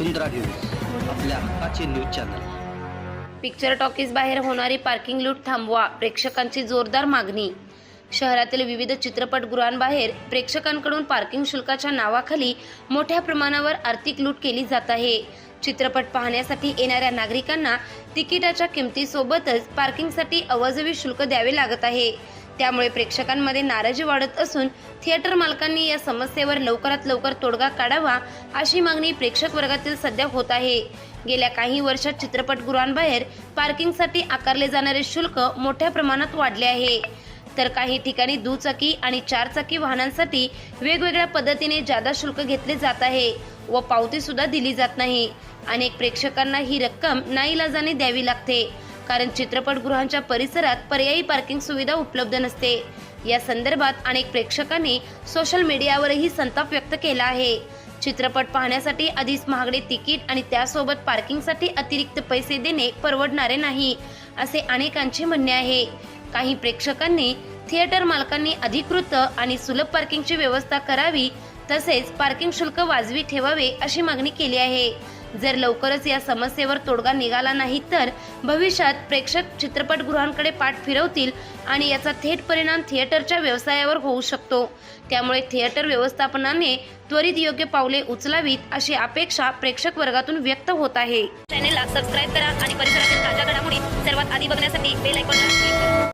वसुंधरा news आपल्या हक्काचे news channel. Picture talkies बाहेर होणारी पार्किंग लूट थांबवा प्रेक्षकांची जोरदार मागणी. शहरातील विविध चित्रपटगृहांबाहेर प्रेक्षकांकडून पार्किंग शुल्काच्या नावाखाली मोठ्या प्रमाणावर आर्थिक लूट केली जात आहे. चित्रपट पाहण्यासाठी येणाऱ्या नागरिकांना तिकिटाच्या किमतीसोबतच पार्किंगसाठी अवाजवी शुल्क द्यावे लागत आहे. त्यामुळे प्रेक्षकांमध्ये नाराजी वाढत असून थिएटर मालकांनी या समस्येवर लवकरात लवकर तोडगा काढावा अशी मागणी प्रेक्षक वर्गातील सध्या होत आहे. गेल्या काही वर्षात चित्रपटगृहांबाहेर पार्किंगसाठी आकारले जाणारे शुल्क मोठ्या प्रमाणात वाढले आहे. तर काही ठिकाणी दुचाकी आणि चारचाकी वाहनांसाठी वेगवेगळ्या पद्धतीने जादा शुल्क घेतले जात आहे व पावती सुद्धा दिली जात नाही. अनेक प्रेक्षकांना ही रक्कम नाईलाजाने द्यावी लागते. कारण चित्रपटगृहांच्या परिसरात पर्यायी पार्किंग सुविधा उपलब्ध नसते. या संदर्भात अनेक प्रेक्षकांनी सोशल मीडियावरही संताप व्यक्त केला आहे. चित्रपट पाहण्यासाठी आधीच महागडे तिकीट आणि त्यासोबत पार्किंगसाठी अतिरिक्त पैसे देणे परवडणारे नाही असे अनेकांचे म्हणणे आहे. काही प्रेक्षकांनी थिएटर मालकांनी अधिकृत आणि सुलभ पार्किंगची व्यवस्था करावी तसेच पार्किंग शुल्क वाजवी ठेवावे अशी मागणी केली आहे. जर लवकरच या समस्येवर तोडगा निघाला नाही तर भविष्यात प्रेक्षक चित्रपटगृहांकडे पाठ फिरवतील आणि याचा थेट परिणाम थिएटरच्या व्यवसायावर होऊ शकतो. त्यामुळे थिएटर व्यवस्थापनाने त्वरित योग्य पावले उचलावीत अशी अपेक्षा प्रेक्षक वर्गातून व्यक्त होत आहे. चॅनेलला सबस्क्राईब करा आणि परिसरातील ताज्या घडामोडी सर्वात आधी बघण्यासाठी बेल आयकॉनला